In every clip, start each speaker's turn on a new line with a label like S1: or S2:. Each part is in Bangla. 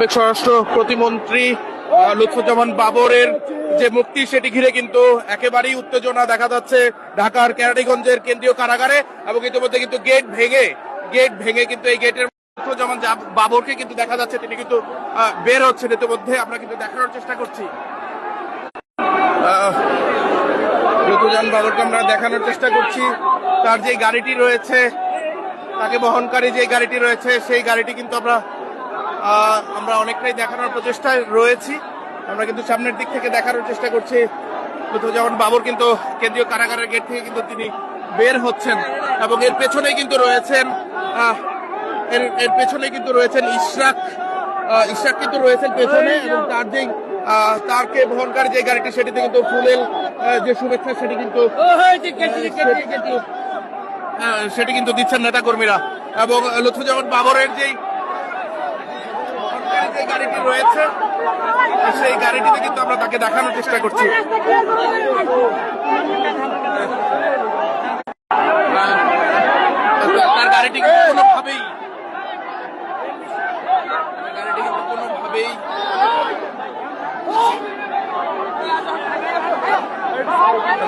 S1: সাবেক স্বরাষ্ট্র প্রতিমন্ত্রী লুৎফুজ্জামান বাবরের যে মুক্তি সেটি ঘিরে কিন্তু একেবারেই উত্তেজনা দেখা যাচ্ছে ঢাকার কেরানীগঞ্জের কেন্দ্রীয় কারাগারে এবং ইতিমধ্যে কিন্তু গেট ভেঙে গেট ভেঙে কিন্তু এই গেটের জা- বাবরকে কিন্তু দেখা যাচ্ছে তিনি কিন্তু বের হচ্ছেন। ইতিমধ্যে আমরা কিন্তু দেখানোর চেষ্টা করছি। আহ, বাবরকে আমরা দেখানোর চেষ্টা করছি। তার যে গাড়িটি রয়েছে তাকে বহনকারী যে গাড়িটি রয়েছে সেই গাড়িটি কিন্তু আমরা আমরা অনেকটাই দেখানোর প্রচেষ্টায় রয়েছি। আমরা কিন্তু সামনের দিক থেকে দেখানোর চেষ্টা করছি। যেমন বাবর কিন্তু কেন্দ্রীয় কারাগারের গেট থেকে কিন্তু তিনি বের হচ্ছেন এবং এর পেছনেই কিন্তু রয়েছেন এর এর পেছনে কিন্তু রয়েছেন ইশরাক ইশরাক কিন্তু রয়েছেন পেছনে এবং তার যেই তারকে বহনকারী যে গাড়িটি সেটিতে কিন্তু আহ, যে শুভেচ্ছা সেটি কিন্তু সেটি কিন্তু দিচ্ছেন নেতা কর্মীরা এবং লুৎফুজ্জামান বাবরের যেই যে গাড়িটি রয়েছে, সেই গাড়িটিতে কিন্তু আমরা তাকে দেখানোর চেষ্টা করছি। তার গাড়িটি কিন্তু কোনোভাবেই গাড়িটি কিন্তু কোনোভাবেই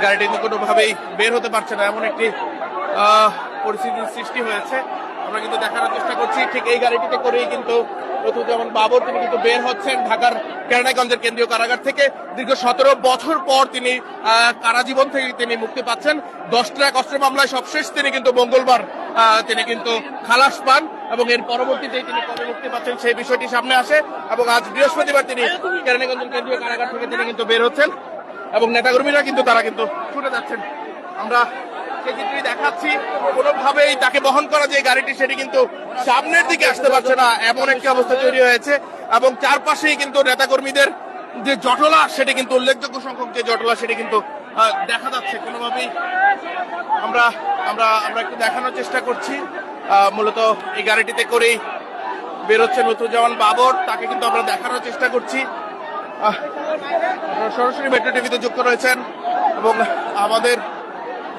S1: গাড়িটি কিন্তু কোনোভাবেই বের হতে পারছে না। এমন একটি পরিস্থিতির সৃষ্টি হয়েছে। আমরা কিন্তু দেখানোর চেষ্টা করছি, ঠিক এই গাড়িটিতে করেই কিন্তু যেমন বাবর তিনি কিন্তু বের হচ্ছেন ঢাকার কেরানীগঞ্জের কেন্দ্রীয় কারাগার থেকে। দীর্ঘ সতেরো বছর পর তিনি কারাজীবন থেকে তিনি মুক্তি পাচ্ছেন। দশ ট্রাক অস্ত্র মামলায় সবশেষ তিনি কিন্তু মঙ্গলবার তিনি কিন্তু খালাস পান এবং এর পরবর্তীতে তিনি কবে মুক্তি পাচ্ছেন সেই বিষয়টি সামনে আসে এবং আজ বৃহস্পতিবার তিনি কেরানীগঞ্জের কেন্দ্রীয় কারাগার থেকে তিনি কিন্তু বের হচ্ছেন এবং নেতাকর্মীরা কিন্তু তারা কিন্তু ছুটে যাচ্ছেন। আমরা সেই দেখাচ্ছি। কোনোভাবেই তাকে বহন করা যে গাড়িটি, সেটি কিন্তু সামনের দিকে আসতে পারছে না, এমন একটি অবস্থা তৈরি হয়েছে। এবং চারপাশেই কিন্তু নেতাকর্মীদের যে জটলা, সেটি কিন্তু উল্লেখযোগ্য সংখ্যক যে জটলা, সেটি কিন্তু দেখা যাচ্ছে। কোনোভাবেই আমরা আমরা আমরা একটু দেখানোর চেষ্টা করছি। মূলত এই গাড়িটিতে করেই বেরোচ্ছেন নতুন বাবর। তাকে কিন্তু আমরা দেখানোর চেষ্টা করছি। সরাসরি মেট্রো টিভিতে যুক্ত রয়েছেন এবং আমাদের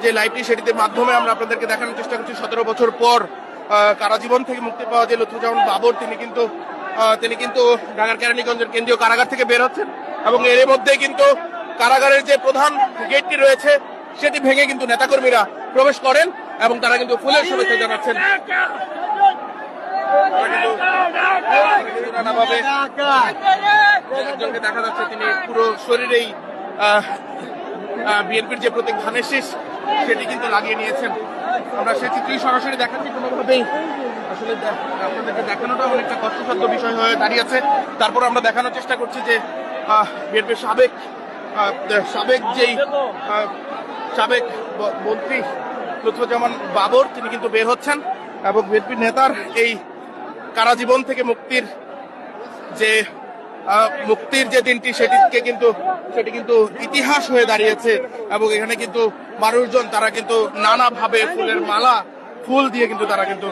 S1: যে লাইভটি সেটিতে মাধ্যমে আমরা আপনাদেরকে দেখানোর চেষ্টা করছি। সতেরো বছর পর কারাজীবন থেকে মুক্তি পাওয়া যে লুৎফুজ্জামান বাবর, তিনি কিন্তু তিনি কিন্তু ঢাকার কেরানীগঞ্জের কেন্দ্রীয় কারাগার থেকে বের হচ্ছেন এবং এর মধ্যে কিন্তু কারাগারের যে প্রধান গেটটি রয়েছে, সেটি ভেঙে কিন্তু নেতাকর্মীরা প্রবেশ করেন এবং তারা কিন্তু ফুলের শুভেচ্ছা জানাচ্ছেন। নানাভাবে দেখা যাচ্ছে, তিনি পুরো শরীরেই বিএনপির যে প্রতীক ধানের শীষ, সেটি কিন্তু লাগিয়ে নিয়েছেন। আমরা সে চিত্রই সরাসরি দেখাচ্ছি। কোনোভাবেই আসলে আপনাদেরকে দেখানোটা অনেকটা কষ্টসাধ্য বিষয় হয়ে দাঁড়িয়েছে তারপর আমরা দেখানোর চেষ্টা করছি যে বিএনপির সাবেক সাবেক যেই সাবেক মন্ত্রী লুৎফুজ্জামান বাবর, তিনি কিন্তু বের হচ্ছেন এবং বিএনপির নেতার এই কারাজীবন থেকে মুক্তির যে মুক্তির যে দিনটি সেটিকে কিন্তু সেটি কিন্তু ইতিহাস হয়ে দাঁড়িয়েছে এবং এখানে কিন্তু মানুষজন তারা কিন্তু নানাভাবে ফুলের মালা ফুল দিয়ে কিন্তু তারা কিন্তু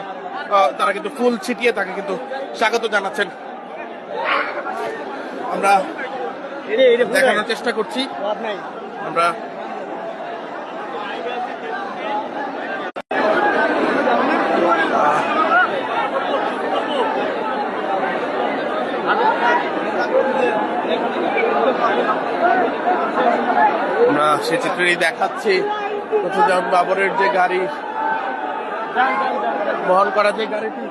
S1: তারা কিন্তু ফুল ছিটিয়ে তাকে কিন্তু স্বাগত জানাচ্ছেন। আমরা দেখানোর চেষ্টা করছি। আমরা আমরা সে চিত্রই দেখাচ্ছি প্রথম বাবরের যে গাড়ি, বহন করা যে গাড়িটি,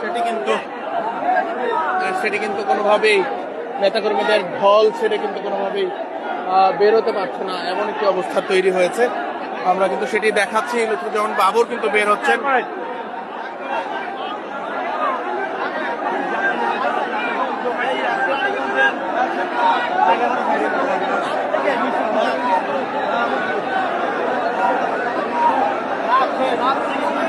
S1: সেটি কিন্তু সেটি কিন্তু কোনোভাবেই নেতাকর্মীদের ঢল, সেটা কিন্তু কোনোভাবেই বেরোতে পারছে না। এমন একটি অবস্থা তৈরি হয়েছে। আমরা কিন্তু সেটি দেখাচ্ছি যেমন বাবর কিন্তু বের হচ্ছেন। Thank you.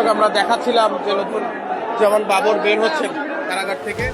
S1: দর্শক আমরা দেখাচ্ছিলাম যে নতুন যেমন বাবর বের হচ্ছেন কারাগার থেকে।